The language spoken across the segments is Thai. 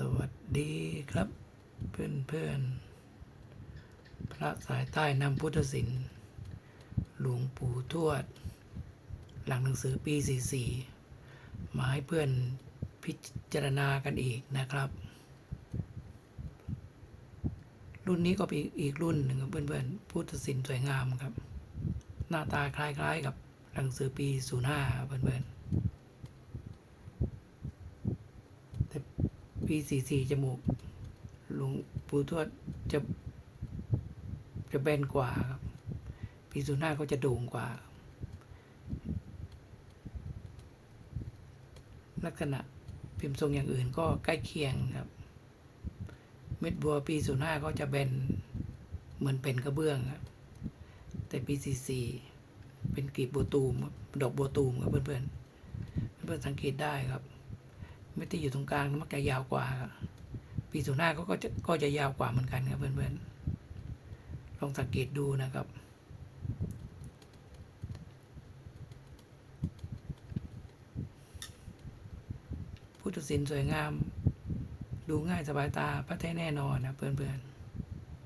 สวัสดีครับ เพื่อนเพื่อนๆพระสายใต้นำพุทธศิลป์หลวงปู่ทวด หลังหนังสือปี 44 มาให้เพื่อนพิจารณากันอีกนะครับ รุ่นนี้ก็เป็นอีกรุ่นหนึ่งครับเพื่อนๆพุทธศิลป์สวยงามครับ หน้าตาคล้ายๆกับหนังสือปี 05ครับเพื่อนๆ ปีสี่สี่จมูกหลวงปู่ทวดจะจะแบนกว่าครับ ปีศูนย์ห้าก็จะโด่งกว่า ลักษณะพิมพ์ทรงอย่างอื่นก็ใกล้เคียงครับ เม็ดบัวปีศูนย์ห้าก็จะแบนเหมือนเป็นกระเบื้องครับ แต่ปีสี่สี่เป็นกลีบบัวตูมดอกบัวตูมครับเพื่อนๆเพื่อนๆสังเกตได้ครับ เม็ดที่อยู่ตรงกลางมักจะยาวกว่า ปีศูนย์ห้าก็ก็จะก็จะยาวกว่าเหมือนกันครับเพื่อนๆลองสังเกตดูนะครับพุทธศิลป์สวยงาม ดูง่ายสบายตาพระแท้แน่นอนนะเพื่อน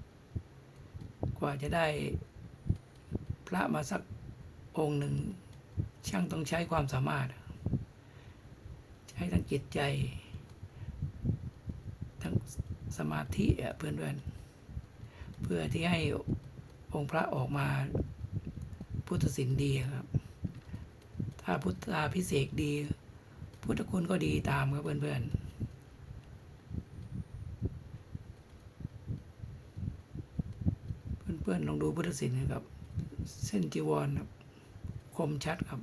ๆ กว่าจะได้พระมาสักองค์หนึ่ง ช่างต้องใช้ความสามารถ ทั้งจิตใจ ทั้งสมาธิอะเพื่อนเพื่อที่ให้องค์พระออกมาพุทธศิลป์ดีครับ ถ้าพุทธาพิเศษดี พุทธคุณก็ดีตามครับเพื่อนๆเพื่อนๆลองดูพุทธศิลป์นะครับ เส้นจีวรครับ คมชัดครับ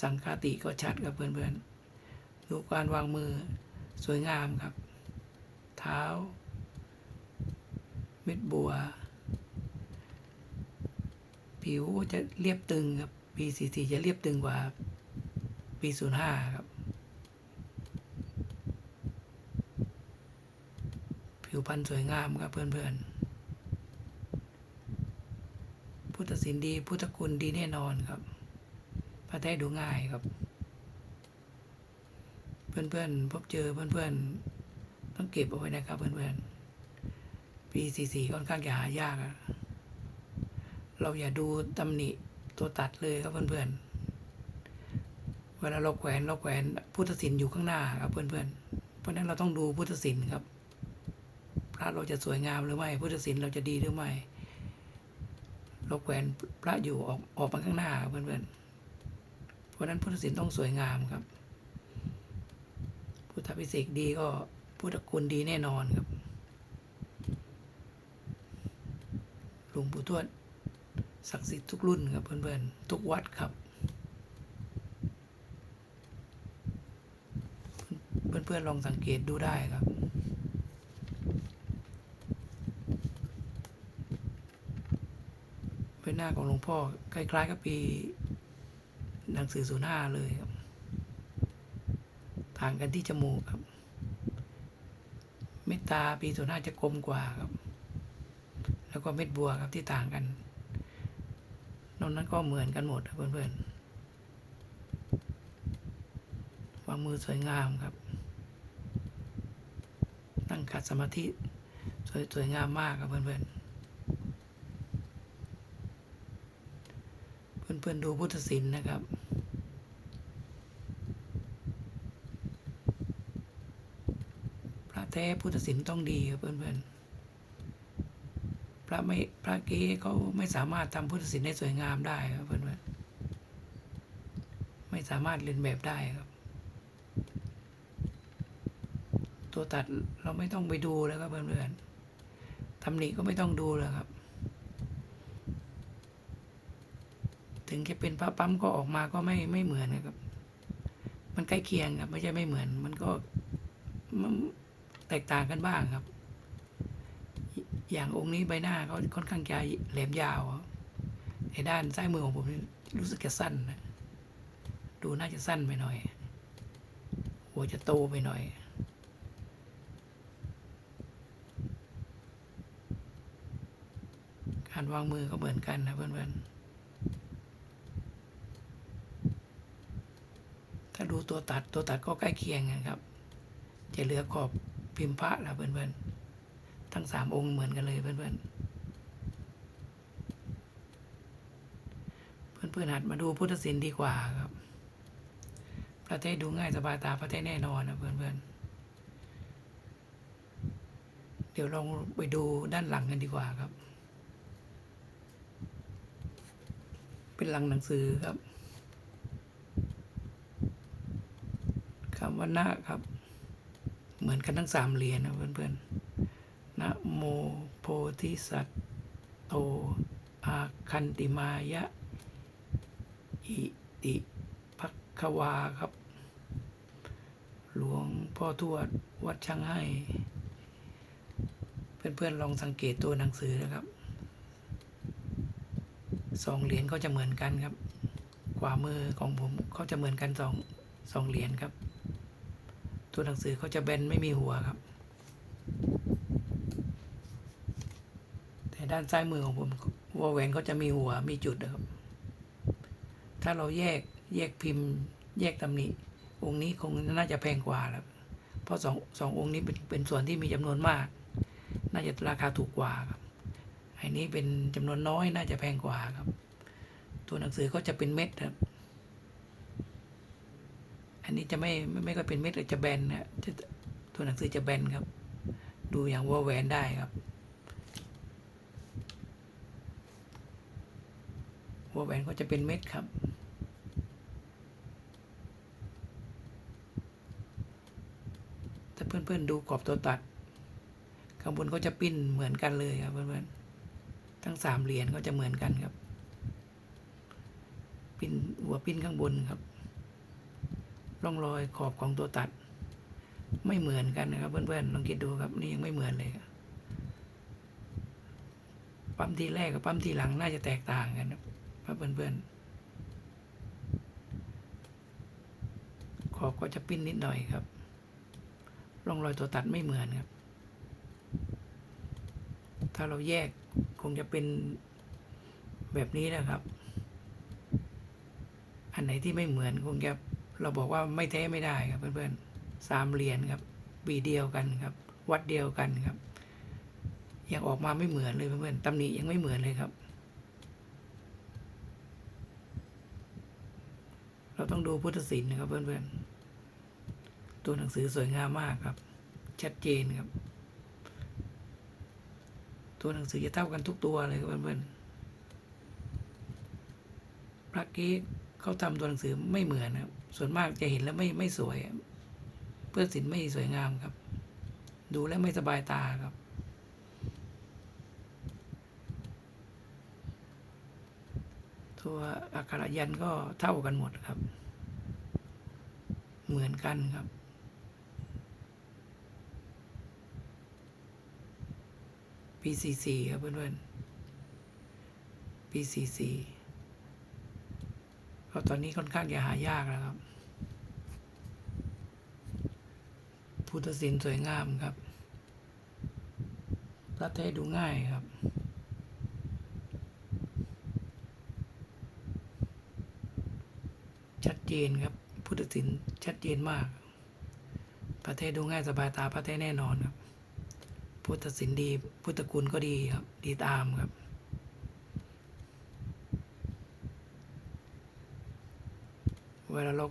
สังคาติก็ชัดครับเพื่อนๆ ดูการวางมือสวยงามครับ เท้า เม็ดบัว ผิวจะเรียบตึงครับปีสี่สี่จะเรียบตึงกว่าปีศูนย์ห้าครับ ผิวพรรณสวยงามครับเพื่อนๆพุทธศิลป์ดีพุทธคุณดีแน่นอนครับพระแท้ดูง่ายครับ เพื่อนๆพบเจอเพื่อนๆต้องเก็บเอาไว้นะครับ เพื่อนๆปีสี่สี่ค่อนข้างจะหายากเราอย่าดูตำหนิตัวตัดเลยครับเพื่อนๆเวลาเราแขวนเราแขวนพุทธศิลป์อยู่ข้างหน้าครับเพื่อนๆเพราะนั้นเราต้องดูพุทธศิลป์ครับพระเราจะสวยงามหรือไม่พุทธศิลป์เราจะดีหรือไม่เราแขวนพระอยู่ออกออกมาข้างหน้าครับเพื่อนๆเพราะฉะนั้นพุทธศิลป์ต้องสวยงามครับ พุทธพิเศษดีก็พุทธคุณดีแน่นอนครับหลวงปู่ทวดศักดิ์สิทธิ์ทุกรุ่นครับเพื่อนๆทุกวัดครับ เพื่อนๆลองสังเกตดูได้ครับเป็นหน้าของหลวงพ่อคล้ายๆกับปีหนังสือศูนย์ห้าเลยครับ ต่างกันที่จมูกครับ เม็ดตาปีศูนย์ห้าจะกลมกว่าครับ แล้วก็เม็ดบัวครับที่ต่างกันนอกนั้นก็เหมือนกันหมดครับเพื่อนๆ วางมือสวยงามครับตั้งขัดสมาธิสวยสวยงามมากครับเพื่อนๆ เพื่อนๆดูพุทธศิลป์นะครับ พระ แท้พุทธศิลป์ต้องดีครับเพื่อนๆพระไม่พระเก๊เขาไม่สามารถทำพุทธศิลป์ให้สวยงามได้ครับเพื่อนๆไม่สามารถเรียนแบบได้ครับ ตัวตัดเราไม่ต้องไปดูแล้วครับเพื่อนๆตำหนิก็ไม่ต้องดูแล้วครับถึงจะเป็นพระปั๊มก็ออกมาก็ไม่ไม่เหมือนนะครับ มันใกล้เคียงครับ ไม่ใช่ไม่เหมือน มันก็มัน แตกต่างกันบ้างครับ อย่างองค์นี้ใบหน้าเขาค่อนข้างจะแหลมยาวในด้านซ้ายมือของผมนี่รู้สึกจะสั้นนะดูน่าจะสั้นไปหน่อย หัวจะโตไปหน่อย การวางมือก็เหมือนกันนะเพื่อนๆ ถ้าดูตัวตัดตัวตัดก็ใกล้เคียงกันครับ จะเหลือขอบ พิมพ์พระแล้วเพื่อนๆ ทั้งสามองค์เหมือนกันเลยเพื่อนๆ เพื่อนๆหัดมาดูพุทธศิลป์ดีกว่าครับพระเทศดูง่ายสบายตาพระเทศแน่นอนนะเพื่อนๆ เดี๋ยวลองไปดูด้านหลังกันดีกว่าครับ เป็นหลังหนังสือครับคำว่าหน้าครับ เหมือนกันทั้งสามเหรียญนะเพื่อนๆนะโมโพธิสัตว์โตอาคันติมายะ อิติภักควาครับ หลวงพ่อทวดวัดช่างให้ เพื่อนๆลองสังเกตตัวหนังสือนะครับสองเหรียญก็จะเหมือนกันครับ ขวามือของผมเขาจะเหมือนกันสองสองเหรียญครับ ตัวหนังสือเขาจะแบนไม่มีหัวครับ แต่ด้านซ้ายมือของผมวอลแหวนเขาจะมีหัวมีจุดนะครับ ถ้าเราแยกแยกพิมพ์ แยกตำหนิองค์นี้คงน่าจะแพงกว่าแล้วเพราะสองสององค์นี้เป็นเป็นส่วนที่มีจำนวนมาก น่าจะราคาถูกกว่าครับอันนี้เป็นจำนวนน้อยน่าจะแพงกว่าครับ ตัวหนังสือก็จะเป็นเม็ดครับ อันนี้จะไม่ไม่ไม่ก็เป็นเม็ดจะแบนนะจะตัวหนังสือจะแบนครับ ดูอย่างวอลแหวนได้ครับวอลแหวนก็จะเป็นเม็ดครับ ถ้าเพื่อนๆดูกรอบตัวตัด ข้างบนก็จะปิ้นเหมือนกันเลยครับเพื่อนๆ ทั้งสามเหรียญก็จะเหมือนกันครับ ปิ้นหัวปิ้นข้างบนครับ ร่องรอยขอบของตัวตัด ไม่เหมือนกันนะครับ เพื่อนๆลองคิดดูครับนี่ยังไม่เหมือนเลยปั๊มทีแรกกับปั๊มทีหลังน่าจะแตกต่างกันครับเพื่อนๆขอบก็จะปิ้นนิดหน่อยครับร่องรอยตัวตัดไม่เหมือนครับ ถ้าเราแยกคงจะเป็นแบบนี้นะครับ อันไหนที่ไม่เหมือนคงจะ เราบอกว่าไม่แท้ไม่ได้ครับ เพื่อนๆสามเหรียญครับปีเดียวกันครับ วัดเดียวกันครับ ยังออกมาไม่เหมือนเลยเพื่อนๆตำหนิยังไม่เหมือนเลยครับ เราต้องดูพุทธศิลป์นะครับเพื่อนๆตัวหนังสือสวยงามมากครับ ชัดเจนครับ ตัวหนังสือจะเท่ากันทุกตัวเลยครับเพื่อนๆพระเก๊ เขาทำตัวหนังสือไม่เหมือนครับส่วนมากจะเห็นแล้วไม่ไม่สวย เพื่อศิลป์ไม่สวยงามครับ ดูแล้วไม่สบายตาครับ ตัวอักขระยันก็เท่ากันหมดครับ เหมือนกันครับปีสี่สี่ครับเพื่อนๆปีสี่สี่ ก็ตอนนี้ค่อนข้างจะหายากแล้วครับ พุทธศิลป์สวยงามครับพระเทศดูง่ายครับชัดเจนครับ พุทธศิลป์ชัดเจนมากพระเทศดูง่ายสบายตาพระเทศแน่นอนครับ พุทธศิลป์ดี พุทธคุณก็ดีครับ ดีตามครับ เวลาเรา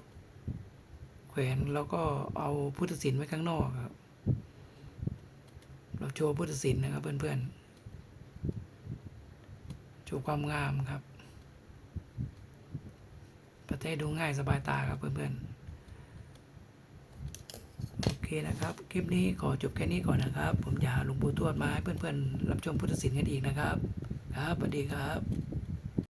แขวนเราก็เอาพุทธศิลป์ไว้ข้างนอกครับ เราโชว์พุทธศิลป์นะครับเพื่อนๆ โชว์ความงามครับ ประเทศดูง่ายสบายตาครับเพื่อนๆโอเคนะครับ คลิปนี้ขอจบแค่นี้ก่อนนะครับ ผมจะหาหลวงปู่ทวดมาให้เพื่อนๆ รับชมพุทธศิลป์กันอีกนะครับ ครับสวัสดีครับ